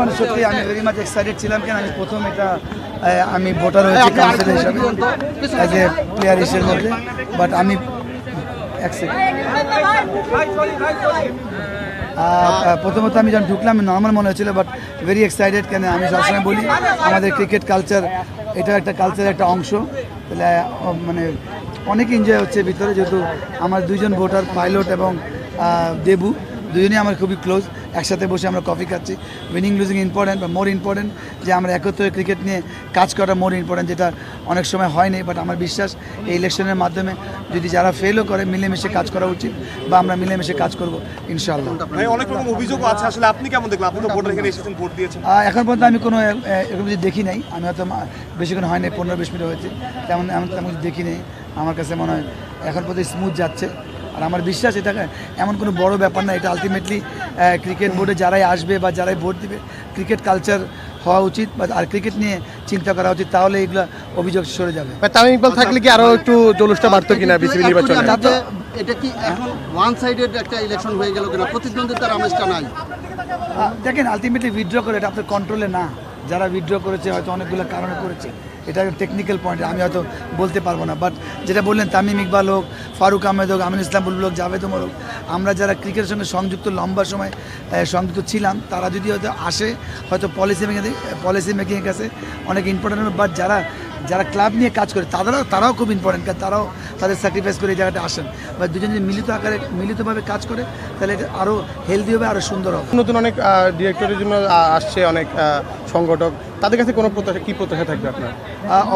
মানে সত্যি আমি ভেরি মাচ এক্সাইটেড ছিলাম কেন? আমি প্রথম এটা আমি ভোটার হয়েছি কাউন্সিলর হিসাবে অ্যাজ এ প্লেয়ার হিসেবে। মধ্যে বাট আমি প্রথমত আমি যখন ঢুকলাম নর্মাল মনে হচ্ছিল বাট ভেরি এক্সাইটেড কেন? আমি সবসময় বলি আমাদের ক্রিকেট কালচার এটা একটা কালচারের একটা অংশ। তাহলে মানে অনেক এনজয় হচ্ছে ভিতরে যেহেতু আমার দুইজন ভোটার পাইলট এবং দেবু। দুজনেই আমার খুবই ক্লোজ একসাথে বসে আমরা কফি খাচ্ছি। উইনিং লুজিং ইম্পর্টেন্ট বা মোর ইম্পর্টেন্ট যে আমরা একত্রে ক্রিকেট নিয়ে কাজ করা মোর ইম্পর্টেন্ট যেটা অনেক সময় হয়নি বাট আমার বিশ্বাস এই ইলেকশনের মাধ্যমে যদি যারা ফেলও করে মিলেমিশে কাজ করা উচিত বা আমরা মিলেমিশে কাজ করব ইনশাআল্লাহ। অনেক রকম অভিযোগও আছে। আসলে আপনি কেমন দেখলেন? আপনি তো ভোটার এখানে এসেছেন ভোট দিয়েছেন। এখন পর্যন্ত আমি কোনো এরকম কিছু দেখি নাই। আমি হয়তো বেশিক্ষণ হয়নি পনেরো বিশ মিনিট হয়েছে। তেমন এমন তেমন কিছু দেখি নেই। আমার কাছে মনে হয় এখন পর্যন্ত স্মুথ যাচ্ছে। আর আমার বিশ্বাস এটা এমন কোনো বড় ব্যাপার না এটা আলটিমেটলি ক্রিকেট বোর্ডে যারাই আসবে বা যারাই ভোট দিবে ক্রিকেট কালচার হওয়া উচিত বা আর ক্রিকেট নিয়ে চিন্তা করা উচিত তাহলে এগুলো অভিযোগ সরে যাবে। তামিম ইকবাল থাকলে কি আরও একটু জলুসটা বাড়তো কিনা বিসিবি নির্বাচনে? এটা কি এখন ওয়ান সাইডেড একটা ইলেকশন হয়ে গেল কিনা? প্রতিদ্বন্দ্বিতার আমেজটা নাই। দেখেন আলটিমেটলি উইথড্র করে এটা আপনার কন্ট্রোলে না। যারা উইথড্র করেছে হয়তো অনেকগুলো কারণে করেছে। এটা টেকনিক্যাল পয়েন্ট আমি হয়তো বলতে পারব না। বাট যেটা বললেন তামিম ইকবাল হোক ফারুক আহমেদ হোক আমিন ইসলাম বুলবুল হোক জাভেদ ওমর হোক আমরা যারা ক্রিকেটের সঙ্গে সংযুক্ত লম্বা সময় সংযুক্ত ছিলাম তারা যদি হয়তো আসে হয়তো পলিসি মেকিং পলিসি মেকিংয়ের কাছে অনেক ইম্পর্টেন্ট বাট যারা যারা ক্লাব নিয়ে কাজ করে তারাও তারাও খুব ইম্পর্টেন্ট কারণ তারাও তাদের স্যাক্রিফাইস করে এই জায়গাটা আসেন। বা দুজন যদি মিলিত আকারে মিলিতভাবে কাজ করে তাহলে আরও হেলদি হবে আরও সুন্দর হবে। নতুন অনেক ডিরেক্টরের জন্য আসছে অনেক আহ, সংগঠক তাদের কাছে কোনো প্রত্যাশা কী প্রত্যাশা থাকবে আপনার?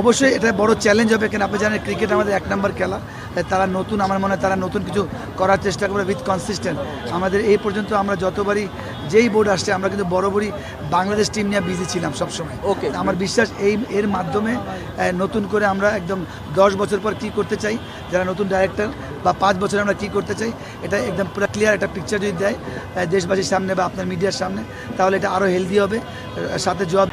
অবশ্যই এটা বড় চ্যালেঞ্জ হবে কেন? আপনি জানেন ক্রিকেট আমাদের এক নম্বর খেলা। তাই তারা নতুন আমার মনে হয় তারা নতুন কিছু করার চেষ্টা করবে উইথ কনসিস্টেন্ট আমাদের এই পর্যন্ত আমরা যতবারই যেই বোর্ড আসছে আমরা কিন্তু বরাবরই বাংলাদেশ টিম নিয়ে বিজি ছিলাম সবসময়। ওকে আমার বিশ্বাস এই এর মাধ্যমে নতুন করে আমরা একদম দশ বছর পর কি করতে চাই যারা নতুন ডাইরেক্টর বা পাঁচ বছরে আমরা কী করতে চাই, এটা একদম পুরো ক্লিয়ার একটা পিকচার যদি দেয় দেশবাসীর সামনে বা আপনার মিডিয়ার সামনে, তাহলে এটা আরও হেলদি হবে সাথে জবাব